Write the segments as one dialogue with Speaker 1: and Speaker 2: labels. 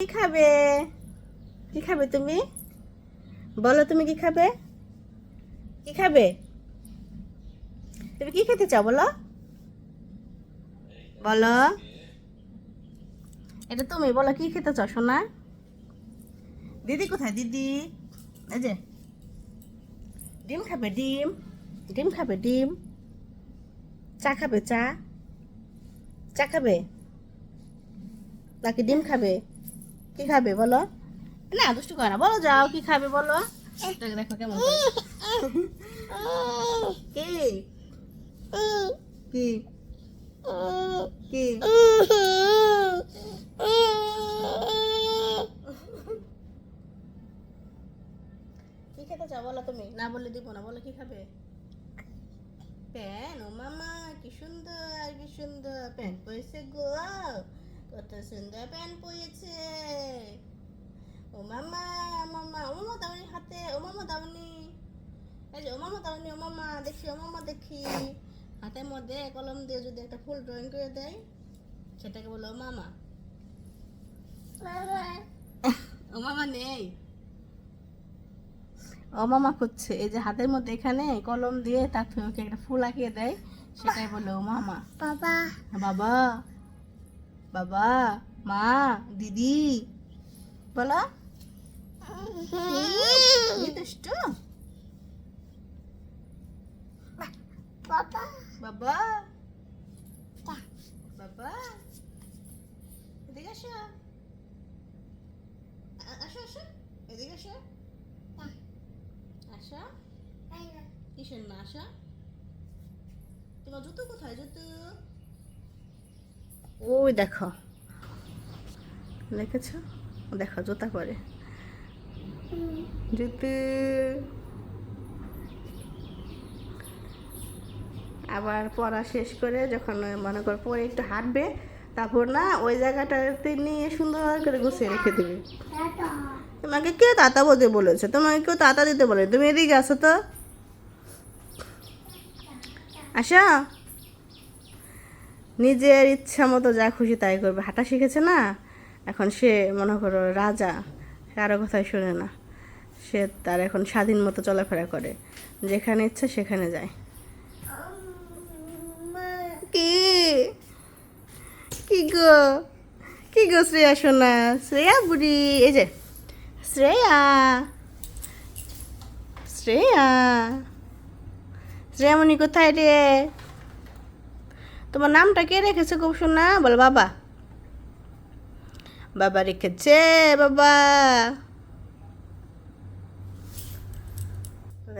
Speaker 1: কি খাবে? কি খাবে তুমি? বলো তুমি কি খাবে? কি খাবে? তুমি কি খেতে চাও বলো? বলো। এটা তুমি, বলো কি খেতে চাও সোনা? দিদি কোথায় দিদি? এই যে। ডিম খাবে ডিম? ডিম খাবে ডিম? চা খাবে চা? চা খাবে? নাকি ডিম খাবে? কি খাবে বলো? না দুষ্টু করে না। বলো যাও কি খাবে বলো? দেখো কেমন কি কি? কি? কি খেতে চাও বলো তুমি? না বললে দিব না বলো কি খাবে? প্যান ও মামা কি সুন্দর কি সুন্দর। প্যান গো কত সুন্দর প্যান পরেছে ও মামা মামা ও মামা দাওনি হাতে ও মামা দাওনি। এই যে ও মামা দাওনি ও মামা দেখি ও মামা দেখি। হাতের মধ্যে কলম দিয়ে যদি একটা ফুল ড্রয়িং করে দেয় সেটাকে বলে মামা। ও মামা নেই। ও মামা খুঁজছে এই যে হাতের মধ্যে এখানে কলম দিয়ে তার থেকে ওকে একটা ফুল আঁকিয়ে দেয় সেটাই বলে ও মামা।
Speaker 2: বাবা।
Speaker 1: বাবা বাবা মা দিদি বলো। দুষ্টু
Speaker 2: বাবা
Speaker 1: বাবা বাবা এদিকে আসো আসো আসো এদিকে আসো আসো কিসের না আসো তোমার জুতো কোথায় জুতো ওই দেখো. দেখেছ দেখো জুতা পরে। জুতো আবার পড়া শেষ করে যখন মনে করো পরে একটু হাঁটবে, তারপর না ওই জায়গাটাতে নিয়ে সুন্দর করে গুছিয়ে রেখে দেবে। তোমাকে কে তাতা বলতে বলেছে, তোমাকে কেউ তাতা দিতে বলে তুমি এদিকে আসো তো। আসা। নিজের ইচ্ছা মতো যা খুশি তাই করবে। হাঁটা শিখেছে না? এখন সে মনে করো রাজা, কারও কথাই শোনে না। সে তার এখন স্বাধীন মতো চলাফেরা করে। যেখানে ইচ্ছা সেখানে যায়। কি? কি গো? কি গো শ্রেয়া শোনা শ্রেয়া বুড়ি, এই যে। শ্রেয়া। শ্রেয়া। শ্রেয়ামণি কোথায় রে? তোমার নামটা কে রেখেছে খুব শোনা বল বাবা। বাবা রেখেছে, বাবা।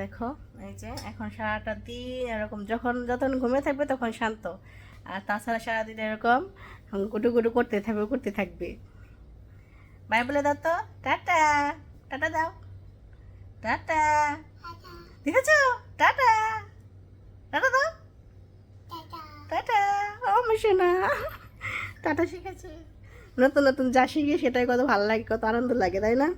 Speaker 1: দেখো, এই যে এখন সারাটা দিন এরকম যখন যখন ঘুমিয়ে থাকবে তখন শান্ত। আর তাছাড়া সারাদিন এরকম গুটু গুটু করতে থাকবে করতে থাকবে। বাই বলে দাও তো। টাটা। টাটা দাও। টাটা। দেখেছ? টাটা। টাটা দাও। টাটা। ও মিশনা। টাটা শিখেছে। নতুন নতুন যা শিখে সেটাই কত ভালো লাগে, কত আনন্দ লাগে, তাই না?